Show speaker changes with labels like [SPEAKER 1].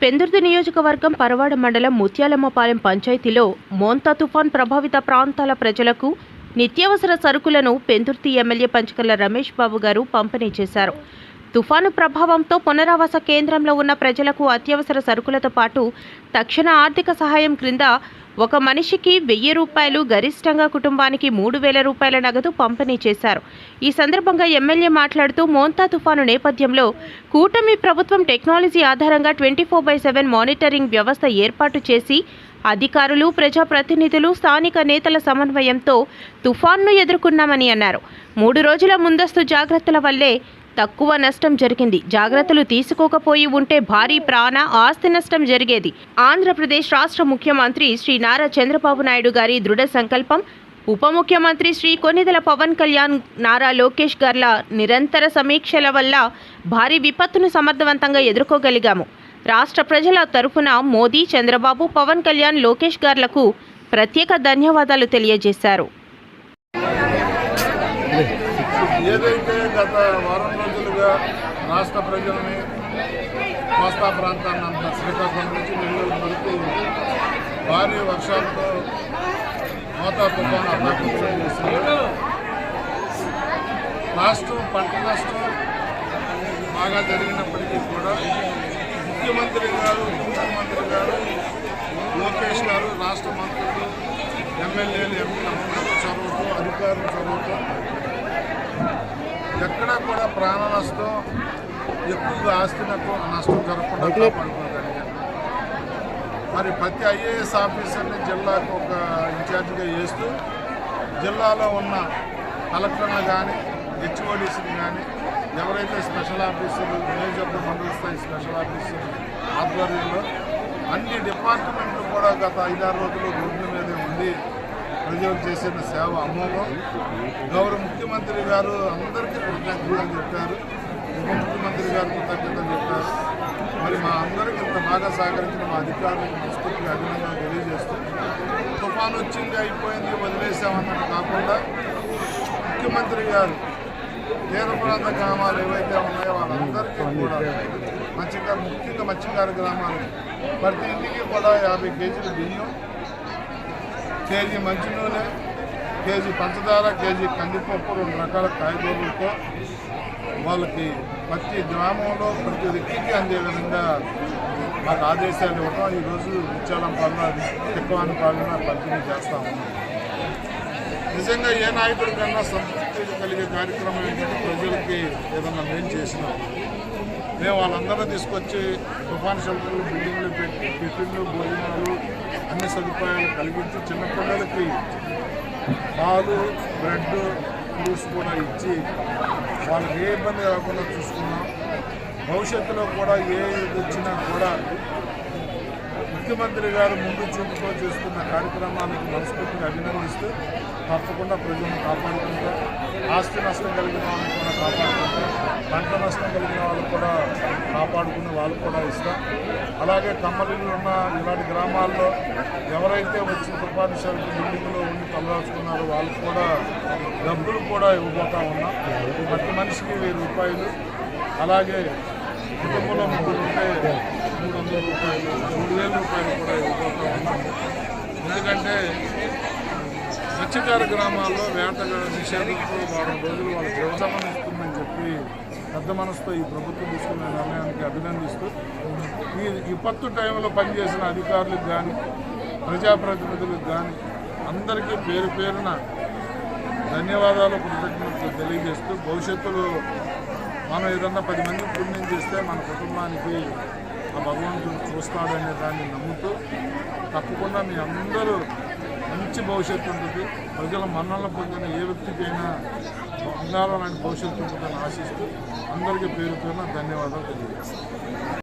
[SPEAKER 1] పెందుర్తి నియోజకవర్గం పరవాడ మండలం ముత్యాలమ్మపాలెం పంచాయతీలో మోంతా తుఫాన్ ప్రభావిత ప్రాంతాల ప్రజలకు నిత్యావసర సరుకులను పెందుర్తి ఎమ్మెల్యే పంచకర్ల రమేష్ బాబు గారు పంపిణీ చేశారు. తుఫాను ప్రభావంతో పునరావాస కేంద్రంలో ఉన్న ప్రజలకు అత్యవసర సరుకులతో పాటు తక్షణ ఆర్థిక సహాయం క్రింద ఒక మనిషికి వెయ్యి రూపాయలు గరిష్టంగా కుటుంబానికి మూడు వేల రూపాయల నగదు పంపిణీ చేశారు. ఈ సందర్భంగా ఎమ్మెల్యే మాట్లాడుతూ మోంతా తుఫాను నేపథ్యంలో కూటమి ప్రభుత్వం టెక్నాలజీ ఆధారంగా twenty four by seven monitoring వ్యవస్థ ఏర్పాటు చేసి అధికారులు ప్రజాప్రతినిధులు స్థానిక నేతల సమన్వయంతో తుఫాన్ను ఎదుర్కొన్నామని అన్నారు. మూడు రోజుల ముందస్తు జాగ్రత్తల వల్లే తక్కువ నష్టం జరిగింది. జాగ్రత్తలు తీసుకోకపోయి ఉంటే భారీ ప్రాణ ఆస్తి నష్టం జరిగేది. ఆంధ్రప్రదేశ్ రాష్ట్ర ముఖ్యమంత్రి శ్రీ నారా చంద్రబాబు నాయుడు గారి దృఢ సంకల్పం ఉప ముఖ్యమంత్రి శ్రీ కొనిదల పవన్ కళ్యాణ్ నారా లోకేష్ గార్ల నిరంతర సమీక్షల వల్ల భారీ విపత్తును సమర్థవంతంగా ఎదుర్కోగలిగాము. రాష్ట్ర ప్రజల తరఫున మోదీ చంద్రబాబు పవన్ కళ్యాణ్ లోకేష్ గార్లకు ప్రత్యేక ధన్యవాదాలు తెలియజేశారు.
[SPEAKER 2] ఏదైతే గత వారం రోజులుగా రాష్ట్ర ప్రజలని కోస్తా ప్రాంతాన్ని అంత శ్రీకాకుళం నుంచి నెల్లూరు వరకు భారీ వర్షాలతో మోతా తుఫాను అన్నాకృతం చేస్తున్నారు రాష్ట్రం పంట నష్టం బాగా జరిగినప్పటికీ కూడా ముఖ్యమంత్రి గారు ముఖ్యమంత్రి గారు లోకేష్ గారు రాష్ట్ర మంత్రులు ఎమ్మెల్యేలు ఎంపీలు అందరూ చదువుతూ అధికారులు చదువుతూ ఎక్కడా కూడా ప్రాణ నష్టం ఎక్కువగా ఆస్తి నష్టం జరగకుండా కాపాడుకోగలిగారు. మరి ప్రతి ఐఏఎస్ ఆఫీసర్ని జిల్లాకు ఒక ఇన్ఛార్జిగా చేస్తూ జిల్లాలో ఉన్న కలెక్టర్లు కానీ హెచ్ఓడిస్ని కానీ ఎవరైతే స్పెషల్ ఆఫీసర్లు నియోజకవర్గ మండల స్థాయి స్పెషల్ ఆఫీసర్ ఆధ్వర్యంలో అన్ని డిపార్ట్మెంట్లు కూడా గత ఐదారు రోజులు రోడ్ల మీదే ఉండి ప్రజలకు చేసిన సేవ అమోఘం. గౌరవ ముఖ్యమంత్రి గారు అందరికీ కృతజ్ఞతలు చెప్పారు. ఉప ముఖ్యమంత్రి గారు కృతజ్ఞతలు చెప్పారు. మరి మా అందరికి ఇంత బాగా సహకరించిన మా అధికారులకు మనస్ఫూర్తిగా అభినందనలు తెలియజేస్తూ తుఫాను వచ్చింది అయిపోయింది వదిలేసామన్నట్టు కాకుండా ముఖ్యమంత్రి గారు తీర ప్రాంత గ్రామాలు ఏవైతే ఉన్నాయో వాళ్ళందరికీ కూడా మత్స్యకారు ముఖ్యంగా మత్స్యకార గ్రామాలు ప్రతి ఇంటికి కూడా యాభై కేజీలు బియ్యం కేజీ మంచి నూనె కేజీ పంచదార కేజీ కందిపప్పు రెండు రకాల కాయగూరలతో వాళ్ళకి ప్రతి గ్రామంలో ప్రతి వ్యక్తికి అందే విధంగా మాకు ఆదేశాలు ఇవ్వటం. ఈరోజు ముత్యాలం పాలన ఎక్కువ పాలన పంపిణీ చేస్తా ఉన్నాం. నిజంగా ఏ నాయకుడి కన్నా సంతృప్తి కలిగే కార్యక్రమం ఏంటంటే ప్రజలకి ఏదన్నా మేం చేసినా మేము వాళ్ళందరూ తీసుకొచ్చి తుఫాన్ షెల్టర్లు బిల్డింగ్లు పెట్టి టిఫిన్లు భోజనాలు అన్ని సదుపాయాలు కలిగించి చిన్నపిల్లలకి పాలు బ్రెడ్ ఫ్రూట్స్ కూడా ఇచ్చి వాళ్ళకి ఏ ఇబ్బంది రాకుండా చూసుకున్నాం. భవిష్యత్తులో కూడా ఏ ఇది వచ్చినా కూడా ముఖ్యమంత్రి గారు ముందు చూపుతో చేస్తున్న కార్యక్రమానికి మనస్ఫూర్తిగా అభినందిస్తూ తప్పకుండా ప్రజలను కాపాడుకుంటా ఆస్తి నష్టం కలిగిన వాళ్ళని కూడా కాపాడుకుంటా పంట నష్టం కలిగిన వాళ్ళు కూడా కాపాడుకుని వాళ్ళు కూడా ఇస్తాం. అలాగే కమ్మలిలో ఉన్న ఇలాంటి గ్రామాల్లో ఎవరైతే వచ్చి తుఫాను బిల్డింగ్లో ఉండి తలదాచుకున్నారో వాళ్ళకు కూడా డబ్బులు కూడా ఇవ్వబోతా ఉన్నాం. ప్రతి మనిషికి వెయ్యి రూపాయలు. అలాగే కుటుంబంలో ముగ్గురు ఉంటే మూడు వందల రూపాయలు మూడు వేల రూపాయలు కూడా ఇవ్వబోతా ఉన్నాం ఎందుకంటే మత్స్యకార గ్రామాల్లో వేట నిషేధంతో వారం రోజులు వాళ్ళ జీవసమం ఇస్తుందని చెప్పి పెద్ద మనసుతో ఈ ప్రభుత్వం తీసుకున్న నిర్ణయానికి అభినందిస్తూ ఈ విపత్తు టైంలో పనిచేసిన అధికారులకు కానీ ప్రజాప్రతినిధులకు కానీ అందరికీ పేరు పేరున ధన్యవాదాలు కృతజ్ఞతలు తెలియజేస్తూ భవిష్యత్తులో మనం ఏదన్నా పది మంది పుణ్యం చేస్తే మన కుటుంబానికి ఆ భగవంతుడు చూస్తాడనే దాన్ని నమ్ముతూ తప్పకుండా మీ అందరూ మంచి భవిష్యత్తు ఉంటుంది. ప్రజల మన్నలను పొందిన ఏ వ్యక్తికైనా బంగారం లాంటి భవిష్యత్తు ఉంటుందని ఆశిస్తూ అందరికీ పేరు పేరున ధన్యవాదాలు తెలియజేస్తాను.